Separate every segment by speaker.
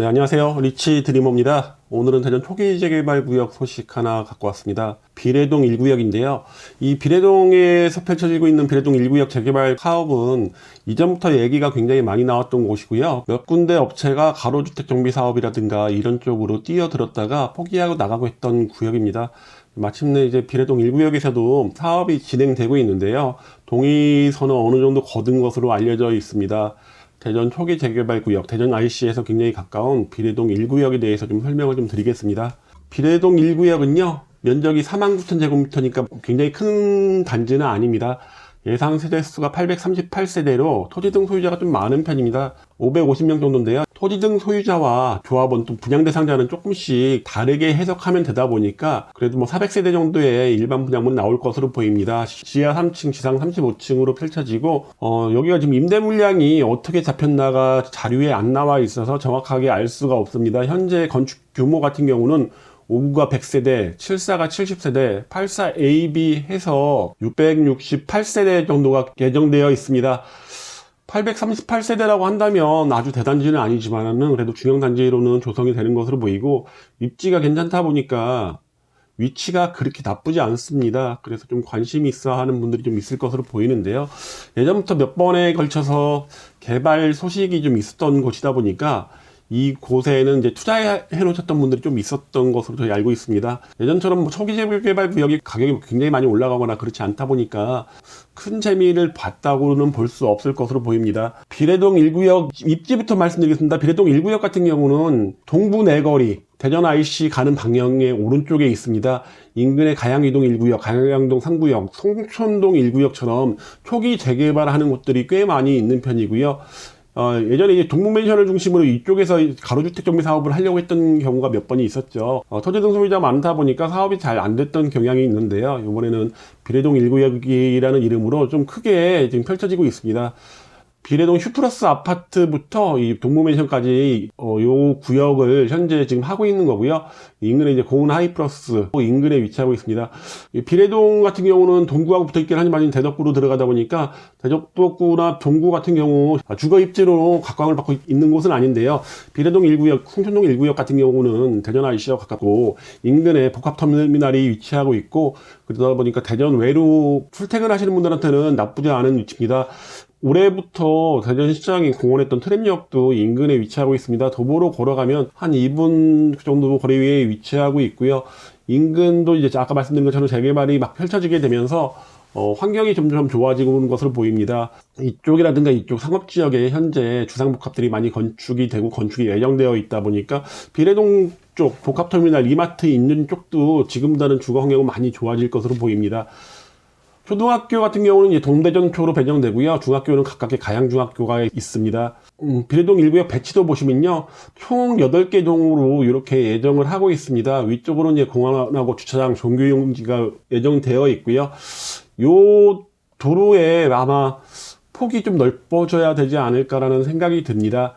Speaker 1: 네, 안녕하세요. 리치 드리머입니다. 오늘은 대전 초기 재개발 구역 소식 하나 갖고 왔습니다. 비례동 1구역인데요. 이 비례동에서 펼쳐지고 있는 비례동 1구역 재개발 사업은 이전부터 얘기가 굉장히 많이 나왔던 곳이고요. 몇 군데 업체가 가로주택 정비 사업이라든가 이런 쪽으로 뛰어들었다가 포기하고 나가고 했던 구역입니다. 마침내 이제 비례동 1구역에서도 사업이 진행되고 있는데요. 동의선은 어느 정도 거둔 것으로 알려져 있습니다. 대전 초기 재개발 구역, 대전 IC에서 굉장히 가까운 비례동 1구역에 대해서 좀 설명을 좀 드리겠습니다. 비례동 1구역은요, 면적이 4만 9천 제곱미터니까 굉장히 큰 단지는 아닙니다. 예상 세대 수가 838세대로 토지 등 소유자가 좀 많은 편입니다. 550명 정도인데요. 토지 등 소유자와 조합원 또 분양 대상자는 조금씩 다르게 해석하면 되다 보니까 그래도 뭐 400세대 정도의 일반 분양분 나올 것으로 보입니다. 지하 3층, 지상 35층으로 펼쳐지고 어, 여기가 지금 임대 물량이 어떻게 잡혔나가 자료에 안 나와 있어서 정확하게 알 수가 없습니다. 현재 건축 규모 같은 경우는 5구가 100세대, 74가 70세대, 84AB 해서 668세대 정도가 예정되어 있습니다. 838세대라고 한다면 아주 대단지는 아니지만은 그래도 중형 단지로는 조성이 되는 것으로 보이고 입지가 괜찮다 보니까 위치가 그렇게 나쁘지 않습니다. 그래서 좀 관심이 있어 하는 분들이 좀 있을 것으로 보이는데요. 예전부터 몇 번에 걸쳐서 개발 소식이 좀 있었던 곳이다 보니까 이 곳에는 이제 투자해 놓으셨던 분들이 좀 있었던 것으로 저희 알고 있습니다. 예전처럼 뭐 초기 재개발 구역이 가격이 굉장히 많이 올라가거나 그렇지 않다 보니까 큰 재미를 봤다고는 볼 수 없을 것으로 보입니다. 비례동 1구역 입지부터 말씀드리겠습니다. 비례동 1구역 같은 경우는 동부 내거리 대전 IC 가는 방향의 오른쪽에 있습니다. 인근의 가양이동 1구역, 가양동 3구역, 송촌동 1구역처럼 초기 재개발하는 곳들이 꽤 많이 있는 편이고요. 어, 예전에 이제 동문맨션을 중심으로 이쪽에서 가로주택 정비 사업을 하려고 했던 경우가 몇 번이 있었죠. 어, 토지 등 소유자가 많다 보니까 사업이 잘 안 됐던 경향이 있는데요. 이번에는 비례동 1구역이라는 이름으로 좀 크게 지금 펼쳐지고 있습니다. 비례동 슈플러스 아파트부터 이 동무맨션까지 어, 요 구역을 현재 지금 하고 있는 거고요. 인근에 이제 고은 하이플러스 인근에 위치하고 있습니다. 이 비례동 같은 경우는 동구하고 붙어 있긴 하지만 대덕구로 들어가다 보니까 대덕구나 동구 같은 경우 주거 입지로 각광을 받고 있는 곳은 아닌데요. 비례동 1구역, 홍천동 1구역 같은 경우는 대전 IC와 가깝고 인근에 복합터미널이 위치하고 있고 그러다 보니까 대전 외로 출퇴근하시는 분들한테는 나쁘지 않은 위치입니다. 올해부터 대전시장이 공헌했던 트램역도 인근에 위치하고 있습니다. 도보로 걸어가면 한 2분 정도 거리에 위치하고 있고요. 인근도 이제 아까 말씀드린 것처럼 재개발이 막 펼쳐지게 되면서 어, 환경이 점점 좋아지고 있는 것으로 보입니다. 이쪽이라든가 이쪽 상업지역에 현재 주상복합들이 많이 건축이 되고 건축이 예정되어 있다 보니까 비례동 쪽 복합터미널 이마트 있는 쪽도 지금보다는 주거 환경은 많이 좋아질 것으로 보입니다. 초등학교 같은 경우는 이제 동대전초로 배정되고요. 중학교는 각각의 가양중학교가 있습니다. 음, 비례동 1구역 배치도 보시면요. 총 8개 동으로 이렇게 예정을 하고 있습니다. 위쪽으로는 이제 공원하고 주차장, 종교용지가 예정되어 있고요. 요 도로에 아마 폭이 좀 넓어져야 되지 않을까라는 생각이 듭니다.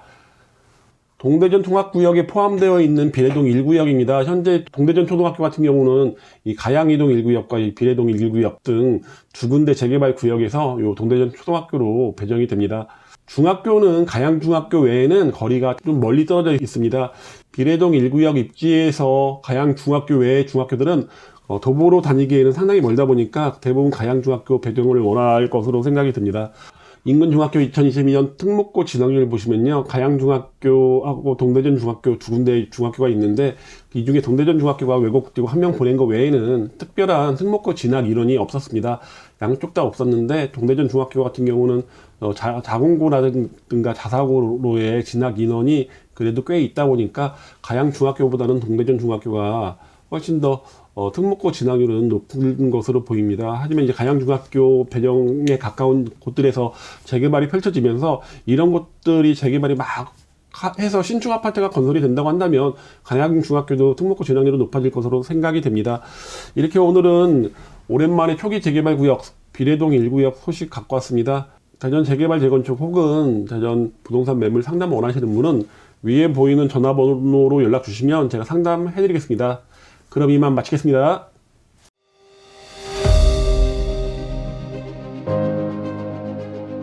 Speaker 1: 동대전 통합구역에 포함되어 있는 비례동 1구역입니다. 현재 동대전 초등학교 같은 경우는 이 가양이동 1구역과 이 비례동 1구역 등 두 군데 재개발 구역에서 요 동대전 초등학교로 배정이 됩니다. 중학교는 가양중학교 외에는 거리가 좀 멀리 떨어져 있습니다. 비례동 1구역 입지에서 가양중학교 외의 중학교들은 어, 도보로 다니기에는 상당히 멀다 보니까 대부분 가양중학교 배정을 원할 것으로 생각이 듭니다. 인근 중학교 2022년 특목고 진학률 보시면요. 가양중학교하고 동대전 중학교 두 군데 중학교가 있는데 이 중에 동대전 중학교가 외국되고 한 명 보낸 거 외에는 특별한 특목고 진학 인원이 없었습니다. 양쪽 다 없었는데 동대전 중학교 같은 경우는 어, 자, 자공고라든가 자사고로의 진학 인원이 그래도 꽤 있다 보니까 가양 중학교보다는 동대전 중학교가 훨씬 더 어, 특목고 진학률은 높은 것으로 보입니다. 하지만 이제 가양중학교 배정에 가까운 곳들에서 재개발이 펼쳐지면서 이런 곳들이 재개발이 막 해서 신축 아파트가 건설이 된다고 한다면 가양 중학교도 특목고 진학률은 높아질 것으로 생각이 됩니다. 이렇게 오늘은 오랜만에 초기 재개발 구역 비례동 1구역 소식 갖고 왔습니다. 대전 재개발 재건축 혹은 대전 부동산 매물 상담 원하시는 분은 위에 보이는 전화번호로 연락 주시면 제가 상담해 드리겠습니다. 그럼 이만 마치겠습니다.